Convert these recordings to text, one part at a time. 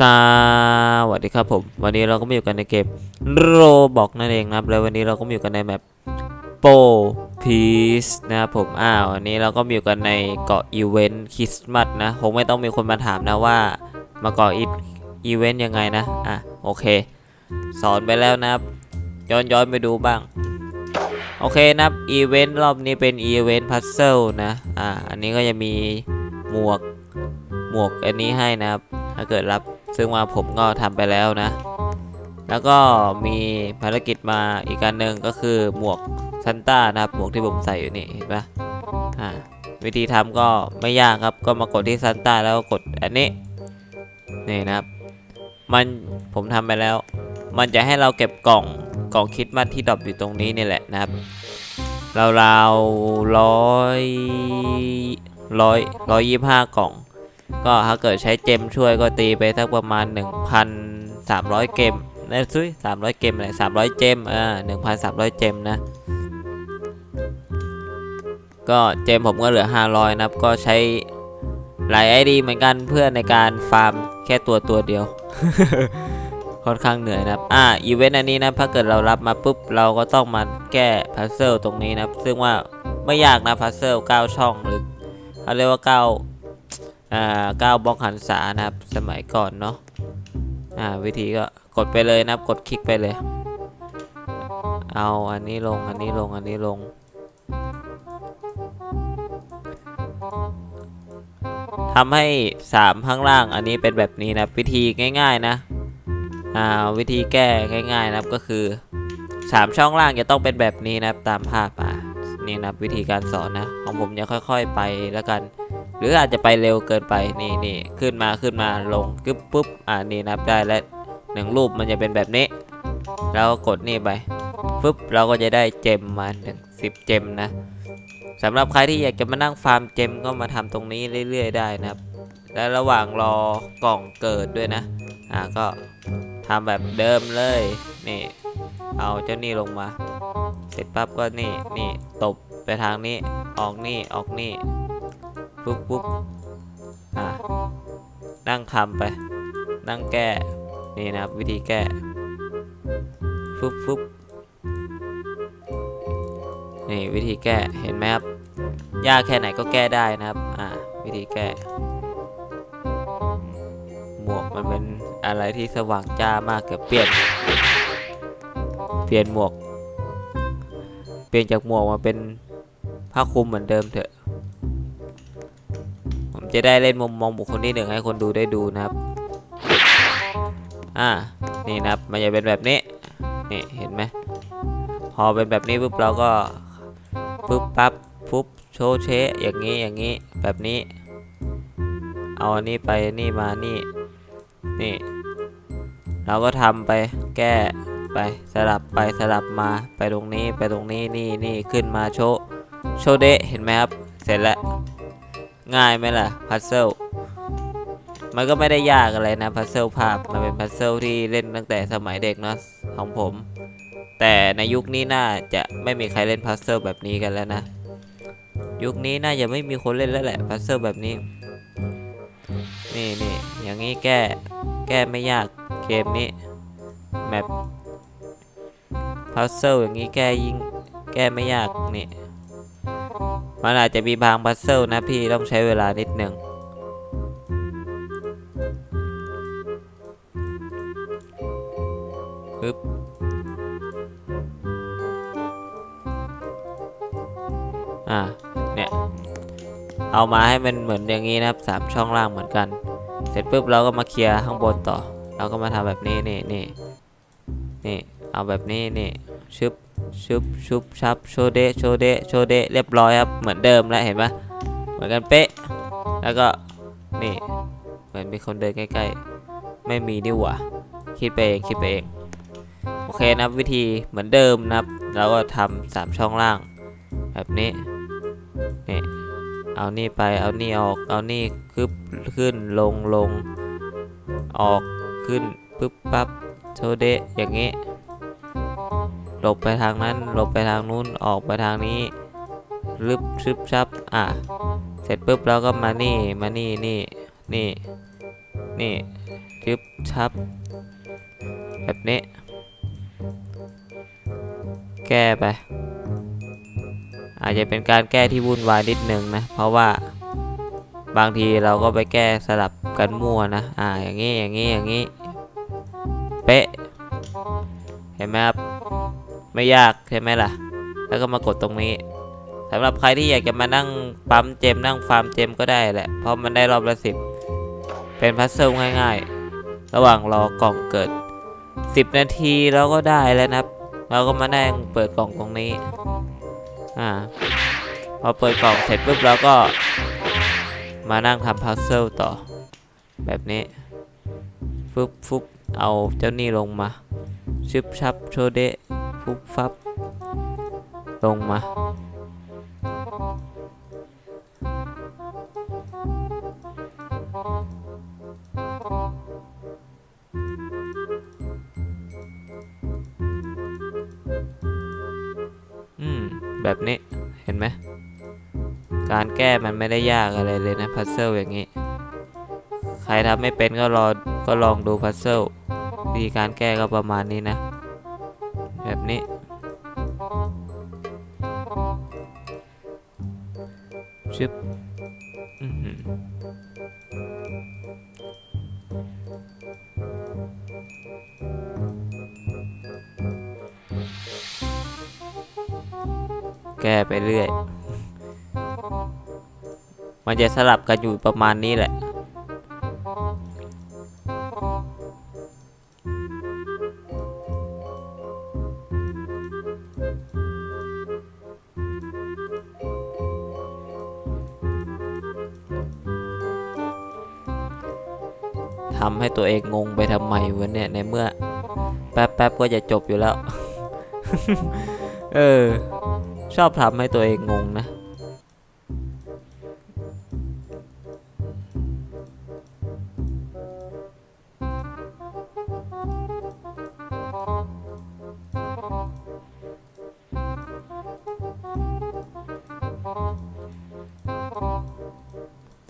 สวัสดีครับผม วันนี้เราก็มาอยู่กันในเกมโรบอกนั่นเองนะครับ แล้ววันนี้เราก็มาอยู่กันในแมปโปพีซนะครับผม อ้าววันนี้เราก็มาอยู่กันในเกาะอีเวนต์คริสต์มาสนะ คงไม่ต้องมีคนมาถามนะว่า มาเกาะอีเวนต์ยังไงนะ อะ โอเค สอนไปแล้วนะครับ ย้อนย้อนไปดูบ้าง โอเคนะครับอีเวนต์รอบนี้เป็นอีเวนต์พัซเซิลนะ อ่า อันนี้ก็จะมีหมวก หมวกอันนี้ให้นะครับ ถ้าเกิดรับ ซึ่งว่าผมก็ทำไปแล้วนะ แล้วก็มีภารกิจมาอีกการหนึ่งก็คือหมวกซันต้านะครับ หมวกที่ผมใส่อยู่นี่เห็นปะอ่าวิธีทำก็ไม่ยากครับก็มากดที่ซันต้าแล้วก็กดอันนี้นี่นะครับ มันผมทำไปแล้ว มันจะให้เราเก็บกล่องกล่องคิดมัดที่ดรอปอยู่ตรงนี้นี่แหละนะครับราวๆร้อยร้อยร้อยยี่ห้ากล่อง ก็ถ้าเกิดใช้เจมช่วยก็ตีไปสักประมาณ 1,300 เกมนะซุย300 เกมอะไร300 เจมอ่า1,300 เจมนะ ก็เจมผมก็เหลือ 500 นะครับ ก็ใช้หลายไอดีเหมือนกันเพื่อในการฟาร์มแค่ตัวตัวเดียว ค่อนข้างเหนื่อยนะครับ อ่า อีเวนต์อันนี้นะ ถ้าเกิดเรารับมาปุ๊บ เราก็ต้องมาแก้พัซเซิลตรงนี้นะ ซึ่งว่าไม่ยากนะพัซเซิล9ช่องหรือเขาเรียกว่า 9 อ่าก้าวบล็อกหันษานะครับสมัยก่อนเนาะอ่าวิธีก็กดไปเลยนะครับกดคลิกไปเลย เอาอันนี้ลงอันนี้ลงอันนี้ลงทำให้สามข้างล่างอันนี้เป็นแบบนี้นะวิธีง่ายๆนะอ่าวิธีแก้ง่ายๆนะครับก็คือสามช่องล่างจะต้องเป็นแบบนี้นะครับตามภาพอ่านี่นะวิธีการสอนนะของผมจะค่อย ๆ ไปแล้วกัน รืออาจจะไปเร็วเกินไปนี่นี่ขึ้นมาขึ้นมาลงกึ๊บปุ๊บอ่านี่นับได้แล้วหนึ่งรูปมันจะเป็นแบบนี้แล้วกดนี่ไปปุ๊บเราก็จะได้เจมมาหนึ่งสิบเจมนะสำหรับใครที่อยากจะมานั่งฟาร์มเจมก็มาทำตรงนี้เรื่อย ๆ ได้นะครับ และระหว่างรอกล่องเกิดด้วยนะอ่าก็ทำแบบเดิมเลยนี่เอาเจ้านี่ลงมา เสร็จปั๊บก็นี่นี่ตบไปทางนี้ออกนี่ออกนี่ ปุ๊บปุ๊บอ่านั่งทำไป นั่งแก้ นี่นะครับ วิธีแก้ฟุ๊บฟุ๊บนี่วิธีแก้ เห็นไหมครับ ยากแค่ไหนก็แก้ได้นะครับ อ่า วิธีแก้ หมวกมันเป็นอะไรที่สว่างจ้ามากเกือบเปลี่ยน เปลี่ยนหมวก เปลี่ยนจากหมวกมาเป็นผ้าคลุมเหมือนเดิมเถอะ จะได้เล่นมุมมองบุคคลที่หนึ่งให้คนดูได้ดูนะครับ อ่า นี่นะครับ มันจะเป็นแบบนี้ นี่ เห็นไหม พอเป็นแบบนี้ปุ๊บเราก็ปุ๊บปั๊บปุ๊บโชว์เชะอย่างนี้ อย่างนี้ แบบนี้ เอาอันนี้ไป นี่มา นี่ นี่ เราก็ทำไป แก้ไป สลับไป สลับมา ไปตรงนี้ ไปตรงนี้ นี่นี่ขึ้นมาโชว์โชว์เดะเห็นไหมครับ เสร็จแล้ว ง่ายไหมล่ะพัซเซิลมันก็ไม่ได้ยากอะไรนะพัซเซิลภาพมันเป็นพัซเซิลที่เล่นตั้งแต่สมัยเด็กเนาะของผม แต่ในยุคนี้น่าจะไม่มีใครเล่นพัซเซิลแบบนี้กันแล้วนะ ยุคนี้น่าจะไม่มีคนเล่นแล้วแหละพัซเซิลแบบนี้ นี่นี่อย่างนี้แก้แก้ไม่ยากเกมนี้แมปพัซเซิลอย่างนี้แก้ยิ่งแก้ไม่ยากนี่ มันอาจจะมีบางพัซเซิลนะพี่ต้องใช้เวลานิดหนึ่งปึ๊บอ่า เนี่ย เอามาให้มันเหมือนอย่างนี้นะครับสามช่องล่างเหมือนกัน เสร็จปุ๊บเราก็มาเคลียร์ข้างบนต่อ เราก็มาทำแบบนี้นี่นี่นี่ เอาแบบนี้นี่ ชึบ ชุบชุบชับโชเดโชเดโชเดเรียบร้อยครับ เหมือนเดิมแล้วเห็นปะเหมือนกันเป๊ะ แล้วก็นี่เหมือนมีคนเดินใกล้ๆ ไม่มีนี่หว่าคิดไปเองคิดไปเอง โอเคนะวิธีเหมือนเดิมนะครับแล้วก็ทำสามช่องล่าง แบบนี้นี่เอานี่ไปเอานี่ออกเอานี่คึบขึ้นลงลงออกขึ้นปึ๊บปั๊บโชเดอย่างนี้ หลบไปทางนั้น หลบไปทางนู้น ออกไปทางนี้ลึบชึบชับ อะ เสร็จปุ๊บเราก็มานี่ มานี่ นี่ นี่ นี่ยึบชับ แบบนี้ แก้ไป อาจจะเป็นการแก้ที่วุ่นวายนิดนึงนะ เพราะว่าบางทีเราก็ไปแก้สลับกันมั่วนะ อ่า อย่างนี้ อย่างนี้ อย่างนี้ เป๊ะ เห็นไหมครับ ไม่ยากใช่ไหมล่ะ แล้วก็มากดตรงนี้สำหรับใครที่อยากจะมานั่งปั๊มเจมนั่งฟาร์มเจมก็ได้แหละ เพราะมันได้รอบละสิบเป็นพัซเซิลง่ายๆ ระหว่างรอกล่องเกิด 10 นาทีเราก็ได้แล้วนะครับ เราก็มานั่งเปิดกล่องตรงนี้ อ่า พอเปิดกล่องเสร็จปุ๊บเราก็มานั่งทำพัซเซิลต่อ แบบนี้ฟึบฟุบเอาเจ้านี่ลงมาชึบชับโชเดะ ฟุบฟับลงมาอืม แบบนี้เห็นไหมการแก้มันไม่ได้ยากอะไรเลยนะพัซเซิลอย่างนี้ ใครทำไม่เป็นก็รอก็ลองดูพัซเซิลวิธีการแก้ก็ประมาณนี้นะ แก้ไปเรื่อย มันจะสลับกันอยู่ประมาณนี้แหละ ทำให้ตัวเองงงไปทำไมวะเนี่ย ในเมื่อ แป๊บแป๊บก็จะจบอยู่แล้ว เออ ชอบทำให้ตัวเองงงนะ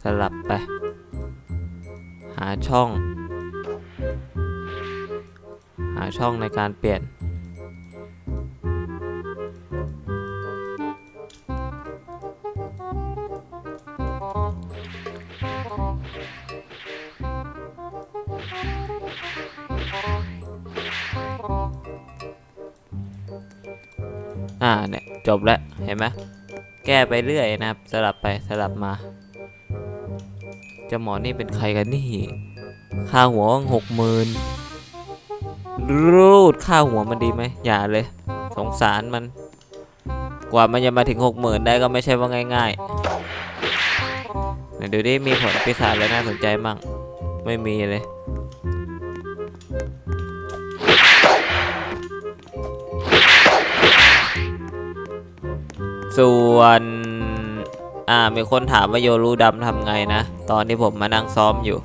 สลับไป หาช่อง หาช่องในการเปลี่ยน อ่าเนี่ยจบแล้วเห็นไหมแก้ไปเรื่อยนะครับ สลับไปสลับมาจะหมอนี่เป็นใครกันนี่ ค่าหัวหกหมื่นรูดค่าหัวมันดีไหมอย่าเลย สงสารมัน กว่ามันจะมาถึงหกหมื่นได้ก็ไม่ใช่ว่าง่ายๆไหนดูดิมีผลปีศาจอะไรน่าสนใจมั่งไม่มีเลย ส่วน อ่า มีคนถามว่าโยรูดำทำไงนะ ตอนที่ผมมานั่งซ้อมอยู่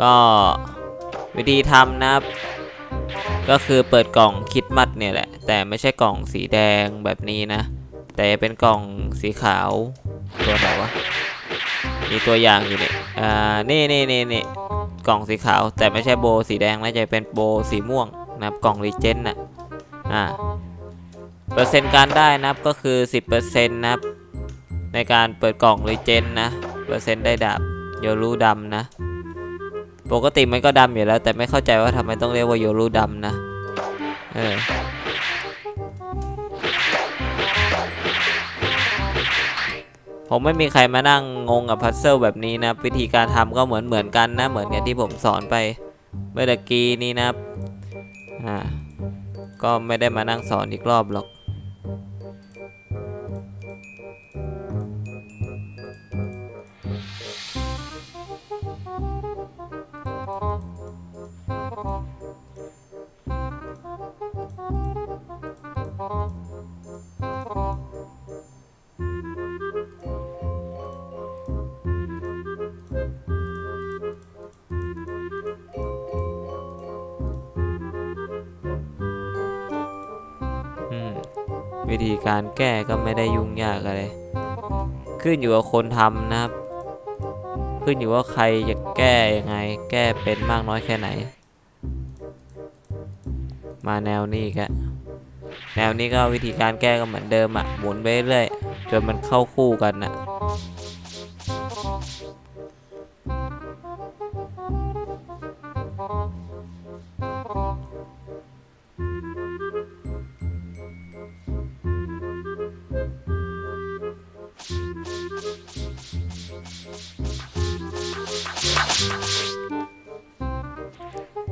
ก็วิธีทำนะครับ ก็คือเปิดกล่องคิดมัดเนี่ยแหละ แต่ไม่ใช่กล่องสีแดงแบบนี้นะ แต่เป็นกล่องสีขาวตัวไหนวะ มีตัวอย่างอยู่เนี่ยอ่า นี่นี่นี่นี่กล่องสีขาว แต่ไม่ใช่โบสีแดงนะจะเป็นโบสีม่วงนะครับ กล่องรีเจนน่ะ อ่า เปอร์เซ็นต์การได้นะครับก็คือ 10%นะครับ ในการเปิดกล่องรีเจนนะ เปอร์เซ็นต์ได้ดาบโยรูดำนะ ปกติมันก็ดำอยู่แล้ว แต่ไม่เข้าใจว่าทำไมต้องเรียกว่าโยรูดำนะ เออผมไม่มีใครมานั่งงงกับพัซเซิลแบบนี้นะวิธีการทำก็เหมือนเหมือนกันนะ เหมือนกับที่ผมสอนไปเมื่อกี้นี้นะอ่าก็ไม่ได้มานั่งสอนอีกรอบหรอก วิธีการแก้ก็ไม่ได้ยุ่งยากอะไร ขึ้นอยู่กับคนทำนะครับ ขึ้นอยู่ว่าใครจะแก้ยังไง แก้เป็นมากน้อยแค่ไหน มาแนวนี้แกแนวนี้ก็วิธีการแก้ก็เหมือนเดิมอะหมุนไปเรื่อยจนมันเข้าคู่กันนะ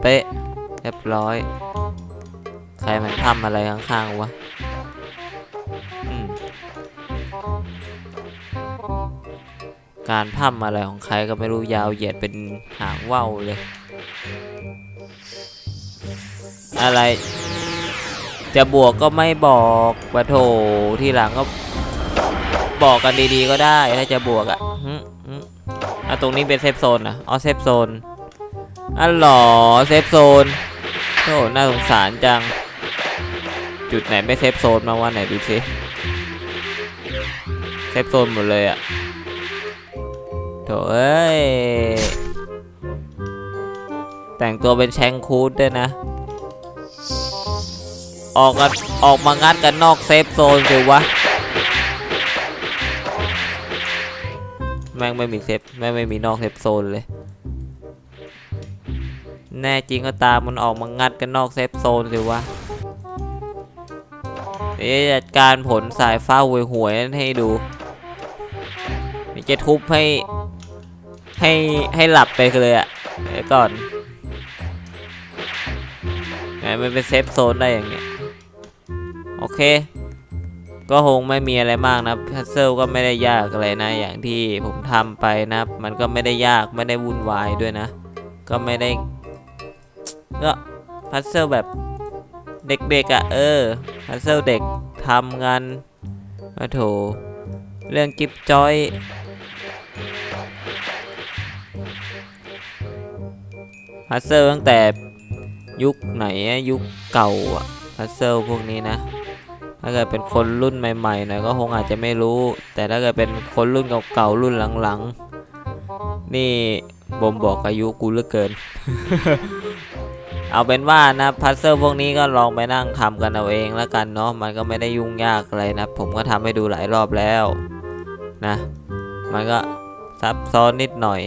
เป๊ะเรียบร้อย ใครมันทำอะไรข้างๆวะการพัมอะไรของใครก็ไม่รู้ยาวเหยียดเป็นหางว่าวเลย อะไร จะบวกก็ไม่บอกปะโถที่หลังก็บอกกันดีๆก็ได้ถ้าจะบวกอะ่ะอะตรงนี้เป็นเซฟโซนนะอ๋อเซฟโซน อ๋อเหรอเซฟโซนโอ้น่าสงสารจัง จุดไหนไม่เซฟโซนมาว่าไหนดูสิเซฟโซนหมดเลยอะโถเอ้ย แต่งตัวเป็นแชงคูดด้วยนะ ออกกันออกมางัดกันนอกเซฟโซนสิวะ แม่งไม่มีเซฟแม่งไม่มีนอกเซฟโซนเลย แน่จริงก็ตามมันออกมางัดกันนอกเซฟโซนสิวะเดี๋ยวจัดการผลสายฟ้าหวยหวยๆนั่นให้ดูนี่จะทุบให้ให้ให้หลับไปเลยอะ่ะเดี๋ยวก่อนไงมันเป็นเซฟโซนได้อย่างเงี้ยโอเค ก็คงไม่มีอะไรมากนะพัซเซิลก็ไม่ได้ยากอะไรนะ อย่างที่ผมทำไปนะ มันก็ไม่ได้ยากไม่ได้วุ่นวายด้วยนะ ก็ไม่ได้ ก็พัซเซิลแบบเด็กๆอะ่ะ เออ พัซเซิลเด็กทำงานมาโถ เรื่องกิฟจอย พัซเซิลตั้งแต่ยุคไหนยุคเก่าอะพัซเซิลพวกนี้นะถ้าเกิดเป็นคนรุ่นใหม่ๆหน่อยก็คงอาจจะไม่รู้ แต่ถ้าเกิดเป็นคนรุ่นเก่าๆรุ่นหลังๆ นี่บ่มบอกอายุกูเหลือเกิน เอาเป็นว่านะพัซเซิลพวกนี้ก็ลองไปนั่งทำกันเอาเองแล้วกันเนาะมันก็ไม่ได้ยุ่งยากอะไรนะ ผมก็ทำให้ดูหลายรอบแล้วนะ มันก็ซับซ้อนนิดหน่อย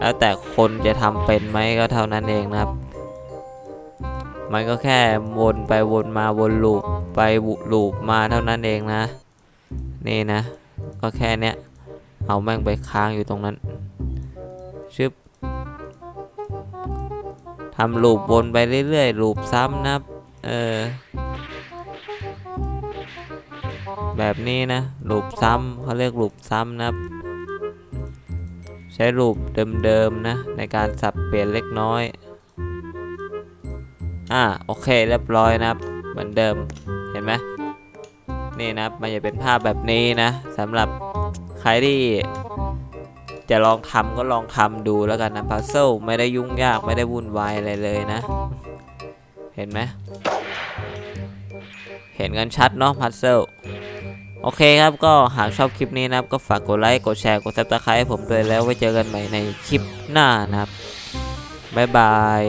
แล้วแต่คนจะทำเป็นไหมก็เท่านั้นเองนะครับ มันก็แค่วนไปวนมาวนลูปไปลูปมาเท่านั้นเองนะ นี่นะ ก็แค่เนี้ยเอาแม่งไปค้างอยู่ตรงนั้นชึบ ทำลูปวนไปเรื่อยๆลูปซ้ำนะเออแบบนี้นะลูปซ้ำเขาเรียกลูปซ้ำนะครับใช้ลูปเดิมๆนะในการสับเปลี่ยนเล็กน้อย อ่าโอเคเรียบร้อยนะครับ เหมือนเดิมเห็นไหมนี่นะมันจะเป็นภาพแบบนี้นะสำหรับใครที่ จะลองทำก็ลองทำดูแล้วกันนะพัซเซิลไม่ได้ยุ่งยากไม่ได้วุ่นวายอะไรเลยนะ เห็นไหมเห็นกันชัดเนาะพัซเซิลโอเคครับก็หากชอบคลิปนี้นะครับ ก็ฝากกดไลค์กดแชร์กดซับสไครต์ให้ผมด้วยแล้วไว้เจอกันใหม่ในคลิปหน้านะครับ บ๊ายบาย